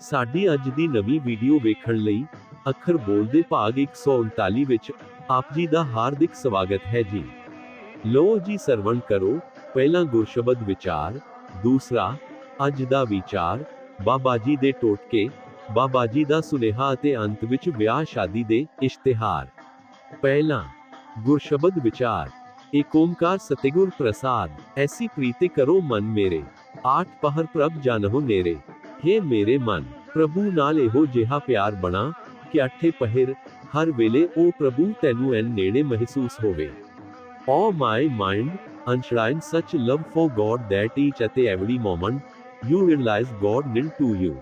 ਸਾਡੀ ਅੱਜ ਦੀ ਨਵੀਂ ਵੀਡੀਓ ਵੇਖਣ ਲਈ ਅੱਖਰ ਬੋਲਦੇ ਭਾਗ 139 ਵਿੱਚ ਆਪ ਜੀ ਦਾ ਹਾਰਦਿਕ ਸਵਾਗਤ ਹੈ ਜੀ। ਲੋ ਜੀ ਸਰਵਣ ਕਰੋ, ਪਹਿਲਾ ਗੁਰਸ਼ਬਦ ਵਿਚਾਰ, ਦੂਸਰਾ, ਅੱਜ ਦਾ ਵਿਚਾਰ, ਬਾਬਾ ਜੀ ਦੇ ਟੋਟਕੇ, ਬਾਬਾ ਜੀ ਦਾ ਸੁਨੇਹਾ ਅਤੇ ਅੰਤ ਵਿੱਚ ਵਿਆਹ ਸ਼ਾਦੀ ਦੇ ਇਸ਼ਤਿਹਾਰ। ਪਹਿਲਾ, ਗੁਰਸ਼ਬਦ ਵਿਚਾਰ ਏਕ ਓਮਕਾਰ ਸਤਿਗੁਰ ਪ੍ਰਸਾਦ, ਐਸੀ ਪ੍ਰੀਤੀ ਕਰੋ ਮਨ ਮੇਰੇ। ਆਠ ਪਹਰ ਪ੍ਰਭ ਜਾਨਹੁ ਨੇਰੇ हे ਮੇਰੇ ਮਨ ਪ੍ਰਭੂ ਨਾਲ ਇਹੋ ਜਿਹਾ ਪਿਆਰ ਬਣਾ ਕਿ ਅੱਠੇ ਪਹਿਰ ਹਰ ਵੇਲੇ ਉਹ ਪ੍ਰਭੂ ਤੈਨੂੰ ਐਨ ਨੇੜੇ ਮਹਿਸੂਸ ਹੋਵੇ oh my mind enshrine such love for God that each ਅਤੇ every moment you realize God near to you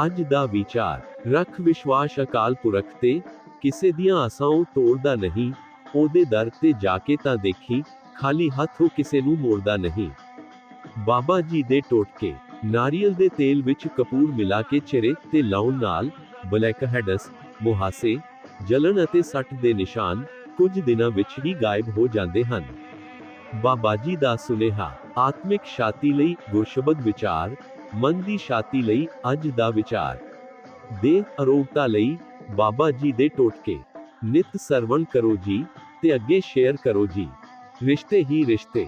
ਅੱਜ ਦਾ ਵਿਚਾਰ ਰੱਖ ਵਿਸ਼ਵਾਸ ਅਕਾਲ ਪੁਰਖ ਤੇ ਕਿਸੇ ਦੀਆਂ ਆਸਾਂ ਉਹ ਤੋੜਦਾ ਨਹੀਂ ਉਹਦੇ ਦਰ ਤੇ ਜਾ ਕੇ ਤਾਂ ਦੇਖੀ ਖਾਲੀ ਹੱਥ ਉਹ ਕਿਸੇ ਨੂੰ ਮੋੜਦਾ ਨਹੀਂ ਬਾਬਾ ਜੀ ਦੇ ਟੋਟਕੇ, ਨਾਰੀਅਲ ਦੇ ਤੇਲ ਵਿੱਚ ਕਪੂਰ ਮਿਲਾ ਕੇ ਚਿਹਰੇ ਤੇ ਲਾਉਣ ਨਾਲ ਬਲੈਕ ਹੈਡਸ, ਮੁਹਾਸੇ ਜਲਨ ਅਤੇ ਸੱਟ ਦੇ ਨਿਸ਼ਾਨ ਕੁਝ ਦਿਨਾਂ ਵਿੱਚ ਹੀ ਗਾਇਬ ਹੋ ਜਾਂਦੇ ਹਨ। ਬਾਬਾ ਜੀ ਦਾ ਸੁਨੇਹਾ, ਆਤਮਿਕ ਸ਼ਾਤੀ ਲਈ ਗੁਰਸ਼ਬਦ ਵਿਚਾਰ, ਮਨ ਦੀ ਸ਼ਾਤੀ ਲਈ ਅੱਜ ਦਾ ਵਿਚਾਰ। ਦੇਹ ਅਰੋਗਤਾ ਲਈ ਬਾਬਾ ਜੀ ਦੇ ਟੋਟਕੇ, ਨਿਤ ਸਰਵਣ ਕਰੋ ਜੀ ਤੇ ਅੱਗੇ ਸ਼ੇਅਰ ਕਰੋ ਜੀ। ਰਿਸ਼ਤੇ ਹੀ ਰਿਸ਼ਤੇ।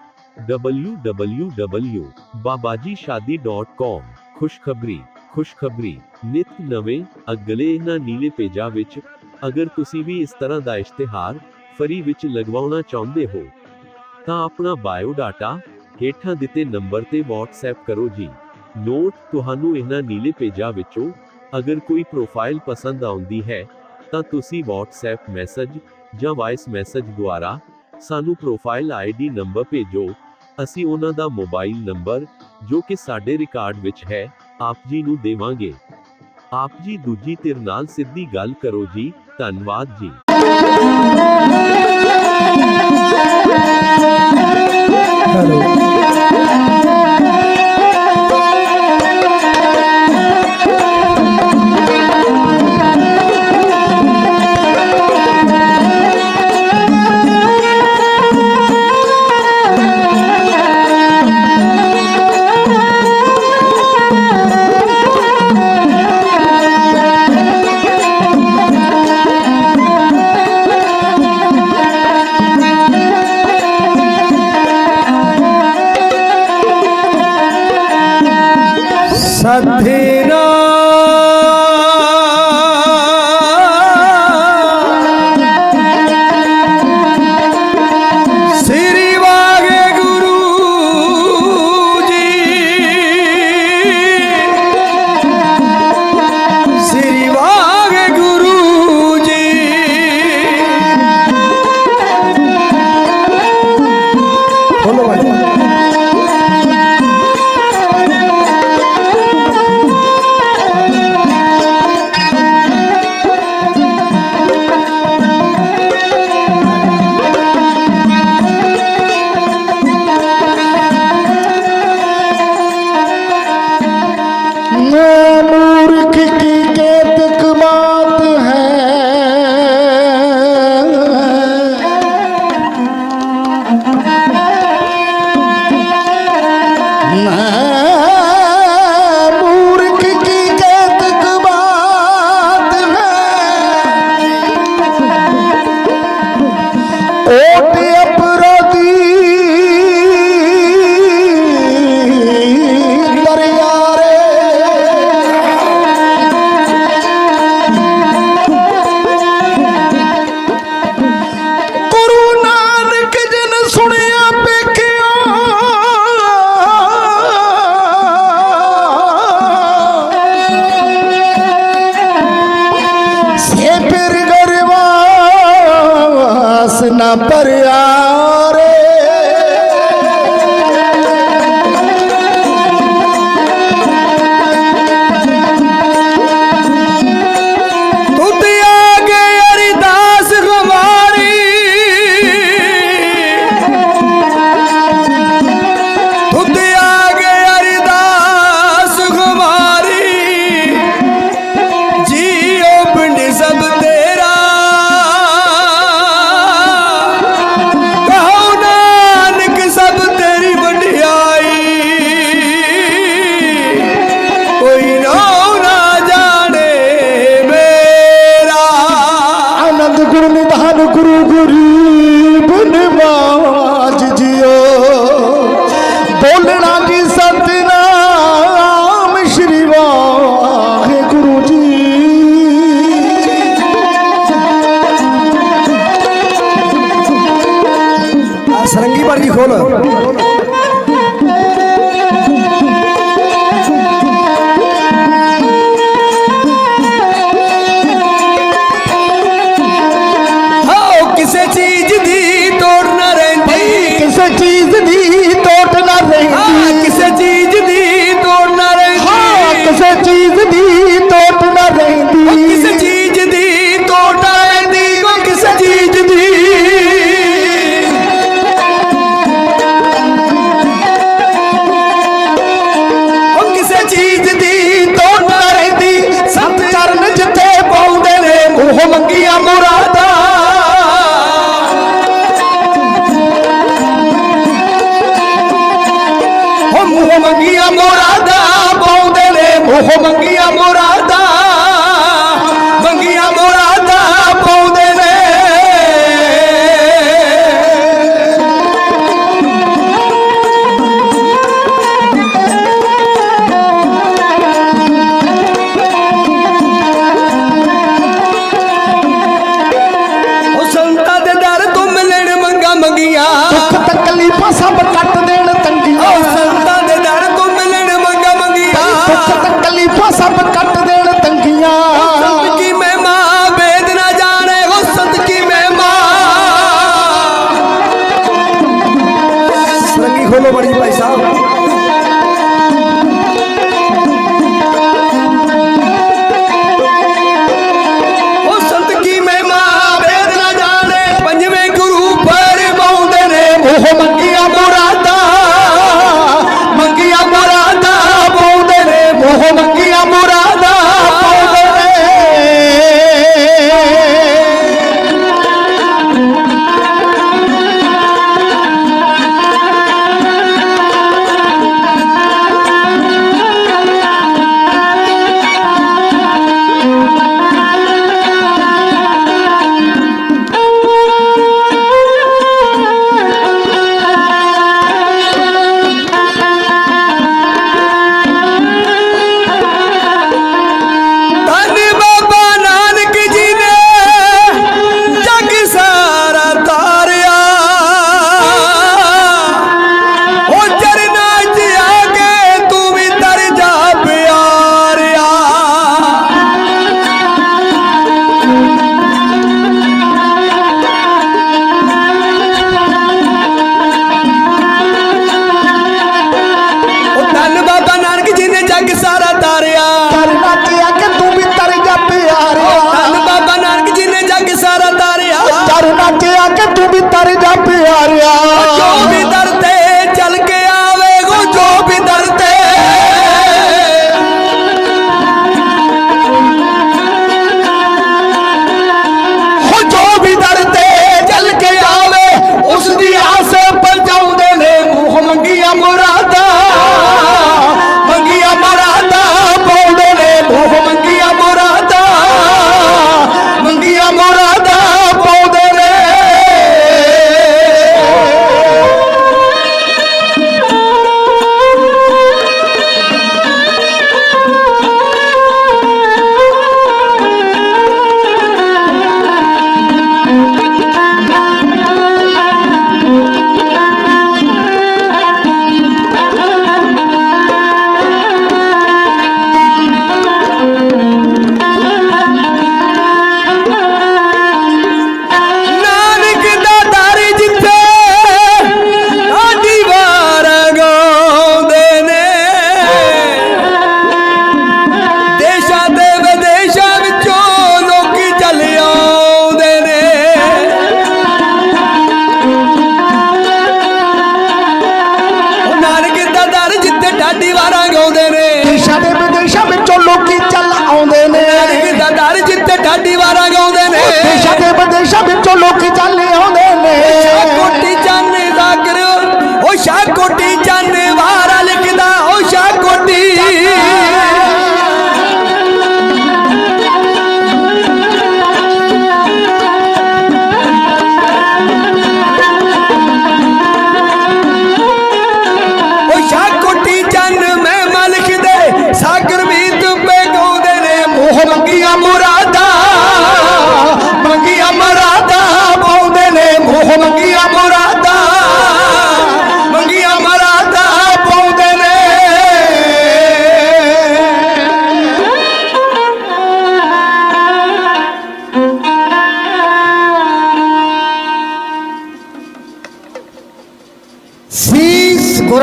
www.babajishadi.com ਖੁਸ਼ਖਬਰੀ ਖੁਸ਼ਖਬਰੀ। ਨਿਤ ਨਵੇਂ, ਅਗਲੇ ਇਹਨਾਂ ਨੀਲੇ ਪੇਜਾਂ ਵਿੱਚ ਅਗਰ ਤੁਸੀਂ ਵੀ ਇਸ ਤਰ੍ਹਾਂ ਦਾ ਇਸ਼ਤਿਹਾਰ ਫਰੀ ਵਿੱਚ ਲਗਵਾਉਣਾ ਚਾਹੁੰਦੇ ਹੋ, ਤਾਂ ਆਪਣਾ ਬਾਇਓ ਡਾਟਾ ਹੇਠਾਂ ਦਿੱਤੇ ਨੰਬਰ ਤੇ WhatsApp ਕਰੋ ਜੀ। ਨੋਟ, ਤੁਹਾਨੂੰ ਇਹਨਾਂ ਨੀਲੇ ਪੇਜਾਂ ਵਿੱਚੋਂ ਅਗਰ ਕੋਈ ਪ੍ਰੋਫਾਈਲ ਪਸੰਦ ਆਉਂਦੀ ਹੈ, ਤਾਂ ਤੁਸੀਂ WhatsApp ਮੈਸੇਜ ਜਾਂ ਵਾਇਸ ਮੈਸੇਜ ਦੁਆਰਾ ਸਾਨੂੰ ਪ੍ਰੋਫਾਈਲ ਆਈਡੀ ਨੰਬਰ ਭੇਜੋ ਅਸੀਂ ਉਹਨਾਂ ਦਾ ਮੋਬਾਈਲ ਨੰਬਰ, ਜੋ ਕਿ ਸਾਡੇ ਰਿਕਾਰਡ ਵਿੱਚ ਹੈ, ਆਪ ਜੀ ਨੂੰ ਦੇਵਾਂਗੇ। ਆਪ ਜੀ ਦੂਜੀ ਧਿਰ ਨਾਲ ਸਿੱਧੀ ਗੱਲ ਕਰੋ ਜੀ। ਧੰਨਵਾਦ ਜੀ। ਸਤਿਨਾ সাধ্যের ਮਰਜ਼ੀ ਖੋਲ। ਚੀਜ਼ ਦੀ ਤੋੜ ਨਾ ਰਹਿੰਦੀ। ਕਿਸੇ ਚੀਜ਼ ਦੀ ਤੋੜ ਨਾ ਰਹਿੰਦੀ। ਕਿਸੇ ਚੀਜ਼ ਦੀ ਤੋੜ ਨਾ ਰਹਿੰਦੀ। ਯਾਰ ਨਾ ਕਿਹਾ ਕਿ ਤੂੰ ਵੀ ਤਰ ਜਾ ਪਿਆਰਿਆ। ਜੋ ਵੀ ਤਰ